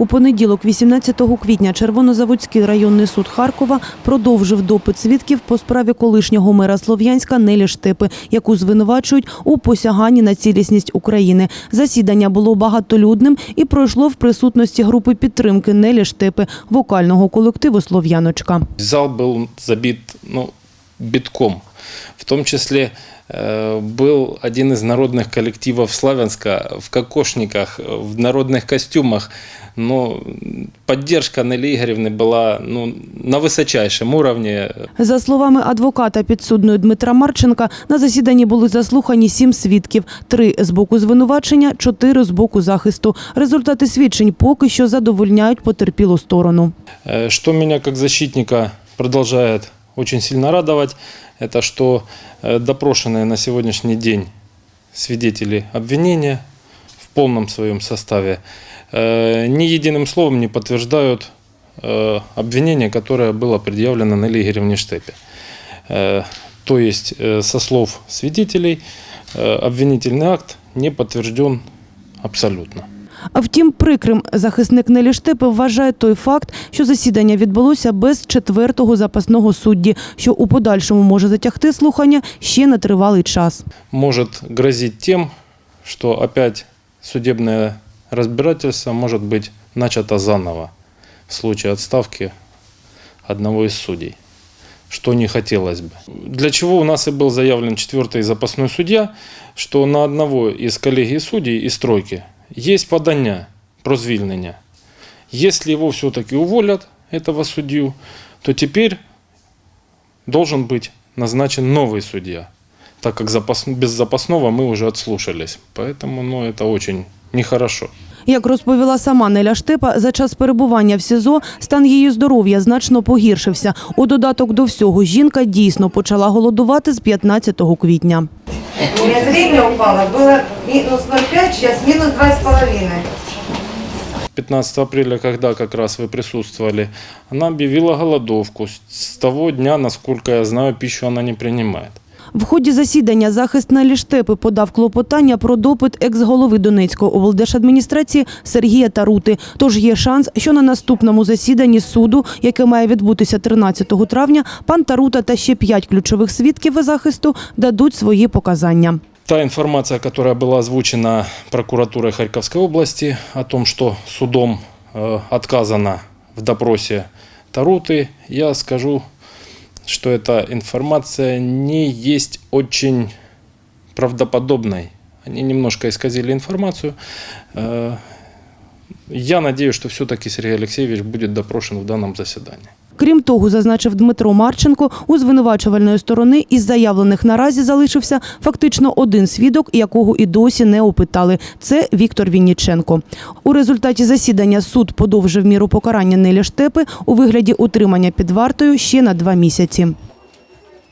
У понеділок, 18 квітня, Червонозаводський районний суд Харкова продовжив допит свідків по справі колишнього мера Слов'янська Нелі Штепи, яку звинувачують у посяганні на цілісність України. Засідання було багатолюдним і пройшло в присутності групи підтримки Нелі Штепи, вокального колективу Слов'яночка. Зал был забит ну, битком. В том числе э, был один из народных коллективов Славянска в кокошниках, в народных костюмах. Но поддержка Нелли Игоревны была ну, на высочайшем уровне. За словами адвоката підсудної Дмитра Марченка, на засіданні були заслухані сім свідків: три з боку звинувачення, чотири з боку захисту. Результати свідчень поки що задовольняють потерпілу сторону. Э, Что меня как защитника продолжает очень сильно радовать, это что э, допрошенные на сегодняшний день свидетели обвинения в полном своем составе э, ни единым словом не подтверждают э, обвинение, которое было предъявлено Нелли Игоревне Штепе. То есть, со слов свидетелей, обвинительный акт не подтвержден абсолютно. А втім, прикрим захисник Нелі Штепи вважає той факт, що засідання відбулося без четвертого запасного судді, що у подальшому може затягти слухання ще на тривалий час. может грозить тем, что опять судебное разбирательство может быть начато заново в случае отставки одного из судей, что не хотелось бы. Для чего у нас и был заявлен четвертый запасной судья, что на одного из коллегий судей из стройки есть подання про звільнення. Если его все-таки уволят, этого судью, то теперь должен быть назначен новый судья, так как запас, без запасного мы уже отслушались. Поэтому ну, это очень нехорошо. Як розповіла сама Неля Штепа, за час перебування в СІЗО стан її здоров'я значно погіршився. У додаток до всього жінка дійсно почала голодувати з 15 квітня. У меня зрение упало, было минус 0,5, сейчас минус 2,5. 15 апреля, когда как раз вы присутствовали, она объявила голодовку. С того дня, насколько я знаю, пищу она не принимает. В ході засідання захист Нелі Штепи подав клопотання про допит екс-голови Донецької облдержадміністрації Сергія Тарути. Тож є шанс, що на наступному засіданні суду, яке має відбутися 13 травня, пан Тарута та ще п'ять ключових свідків захисту дадуть свої показання. Та информация, которая была озвучена прокуратурой Харьковской области о том, что судом э, отказано в допросе Таруты, я скажу, что эта информация не есть очень правдоподобной. Они немножко исказили информацию. Э, Я надеюсь, что все-таки Сергей Алексеевич будет допрошен в данном заседании. Крім того, зазначив Дмитро Марченко, у звинувачувальної сторони із заявлених наразі залишився фактично один свідок, якого і досі не опитали. Це Віктор Вінніченко. У результаті засідання суд подовжив міру покарання Нелі Штепи у вигляді утримання під вартою ще на два місяці.